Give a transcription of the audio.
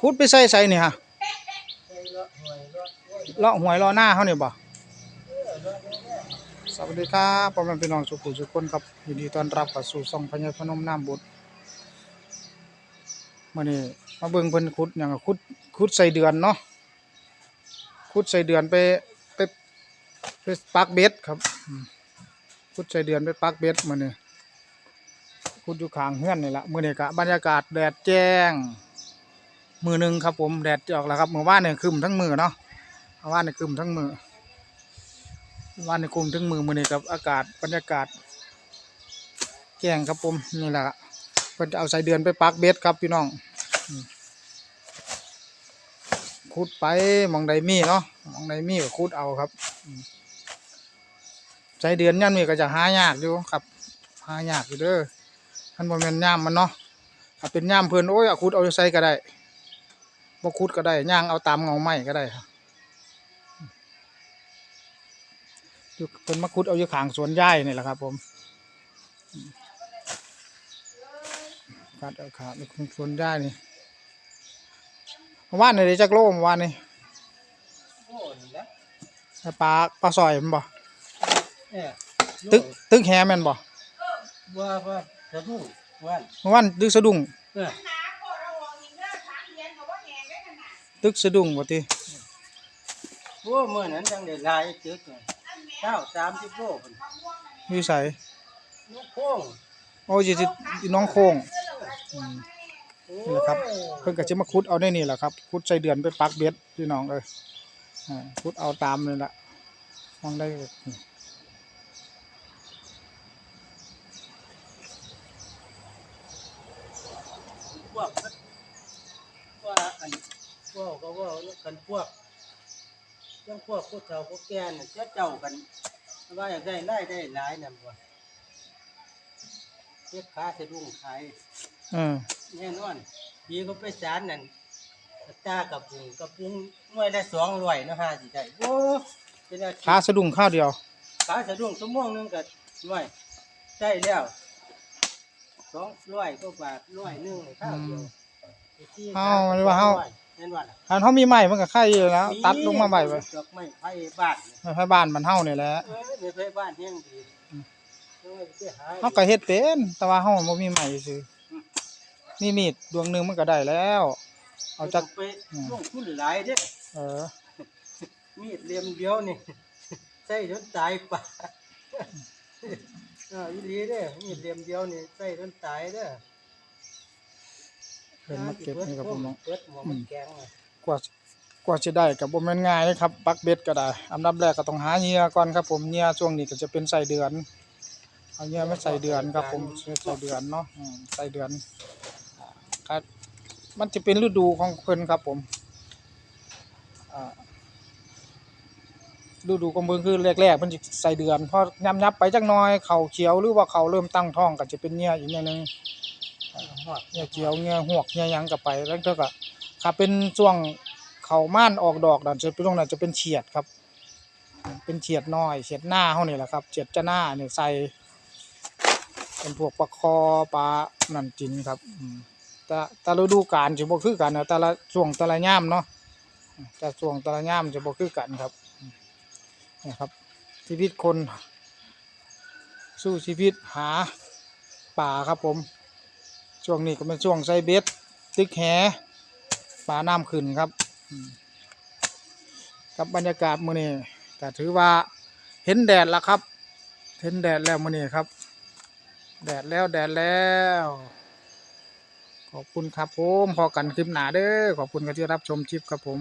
ขุดไปใส่ใส่นี่ฮะเลาะหวยเลาะโอ้ยเลาะหวยเลาะหน้าเฮานี่ยบ่เอสวัสดีครับพ่อแม่พี่น้องทุกผู้ทุคนครับยินดีต้อนรับเข้าสู่ช่องพญาพนมน้ำบุตรมื้อนี้มาเบิ่งเพิ่นขุดหยังอะขุดขุดใส่เดือนเนาะขุดใส่เดือนไปไปไปปักเบ็ดครับอืมขุดใส่เดือนไปปักเบ็ดมื้อนี้ขุดอยู่ข้างเฮือนนี่ล่ะมื้อนี้ก็บรรยากาศแดดแจ้ง มือหนึ่งครับผมแดดจออกแล้วครับมือว่านเนี่ยคึมทั้งมือเนาะมือว่านเนี่ยคึมทั้งมือวันในกลุ่มถึงมือมือนี่กับอากาศบรรยากาศแจ้งครับผมนี่แหละเพิ่นเอาใส่เดือนไปปักเบ็ดครับพี่น้องอืมขุดไปมองใดมีเนาะมองใดมีก็ขุดเอาครับใส่เดือนยันมีก็จะหายากอยู่ครับหายากอยู่เด้อท่านบ่แม่นย่ามมันเนาะถ้าเป็นย่ามเพิ่นโอ้ยอคุดเอาใส่ก็ได้ บ่ขุดก็ได้ย่างเอาตามเงาไม้ก็ได้ครับอยู่เป็นมะคุดเอาอยู่ข้างสวนย่ายนี่แหละครับ ผมอืมกัดเอาขาในสวนย่ายนี่เมื่อว่านนี่ได้จักโลเมื่อวานนี่โอ้นี่นะแต่ปลาปลาซอยแมันบ่เนี่ยตึกตึกแฮแม่นบ่ว่าว่าสะดุ้งว่านเมื่อวานตึกสะดุ้งเออ ตึกสะดุ้งบ่ติโอ้เมื่อนั้นจังได้หลายตึกเลยเก้าสามสิบโลพุ่นอยู่ไสลูกโค้งโอ้ยสิสิน้องโค้งอืมนี่แหละครับเพิ่นก็สิมาขุดเอาได้นี่แหละครับขุดใส่เดือนไปปักเบ็ดพี่น้องเอ้ยอ่าขุดเอาตามนี่ล่ะมองได้ก็พวกว่าอันพ วกก็ว่ากันพวกยังพวกผู้เฒ่าผู้แก่น่ะเจ้าเจ้ากันว่าอยากได้ไล่ได้หลายนั่นบ่เฮ็ดขาสะดุ้งขายเออแน่นอนดีก็ไปสารนั่นตากับปุงกับปุงหน่วยละสองร้อยเนาะฮะสิได้โอ้เป็นอาชีพขาสะดุ้งข้าวเดียวขาสะดุ้งชั่วโมงหนึงก็หน่วยได้แล้วสองร้อยก็บาทร้อยหนึงข้าวเดียว เฮามันว่าเฮา แม่นว่าล่ะอันเขามีไม้มันก็ไข่อยู่แล้ว ตัดลงมาใบไปดอกไม้ไผ่บ้านไม้ไผ่บ้านมันเฮานี่แหละเอ้ยในไผ่บ้านแห้งดีเอาไว้ไปหเฮาก็เฮ็ดเป็น แต่ว่าเฮาบ่มีไม้ซื่อมีมีดดวงหนึงมันก็ได้แล้ว เอาจัก ไปลงทุนหลายเด้อเออ มีดเล่มเดียวนี่ใส่จนตายป่าอ่าอีหลีเด้อมีดเล่มเดียวนี่ใส่จนตายเด้อ เพิ่นมาเก็บนี่ครับผมน้องเปิดหมอมันแกงน่ะกว่ากว่าสิได้ก็บ่แม่นง่ายนะครับปักเบ็ดก็ได้อันดับแรกก็ต้องหาเหยื่อก่อนครับผมเหยื่อช่วงนี้ก็จะเป็นใส่เดือนเอาเหยื่อมาใส่เดือนครับผมใส่เดือนเนาะอืมใส่เดือนอ่าครับมันจะเป็นฤดูของเพิ่นครับผมอ่าฤดูของเบิ่งคือแรกๆมันสิใส่เดือนพอยำยับไปจักหน่อยเขาเขียวหรือว่าเขาเริ่มตั้งท้องก็จะเป็นเหยื่ออีกอย่างหนึง ฮอดเหยื่อเขียวเหยื่อหวกเหยื่อหยังก็ไปแล้วเท่าก็ถ้าเป็นช่วงเขาม่านออกดอกนั่นจะเป็นตรงนั้นจะเป็นเฉียดครับ เป็นเฉียดน้อยเฉียดหน้าเฮานี่แหละครับเฉียดจะหน้าเนี่ยใส่เป็นพวกปลาคอปลานั่นกินครับอืมแต่แต่ฤดูกาลสิบ่คือกันนะแต่ละช่วงแต่ละยามเนาะแต่ช่วงแต่ละยามจะบ่คือกันครับนะครับ ชีวิตคน สู้ชีวิตหาป่าครับผม ช่วงนี้ก็เป็นช่วงใส่เบ็ดตึกแหป่าน้ำขึ้นครับกับบรรยากาศมื้อนี้ก็ถือว่าเห็นแดดแล้วครับ เห็นแดดแล้วมื้อนี้ครับ แดดแล้วแดดแล้ว ขอบคุณครับผมพอกันคลิปหนาเด้อขอบคุณที่รับชมคลิปครับผม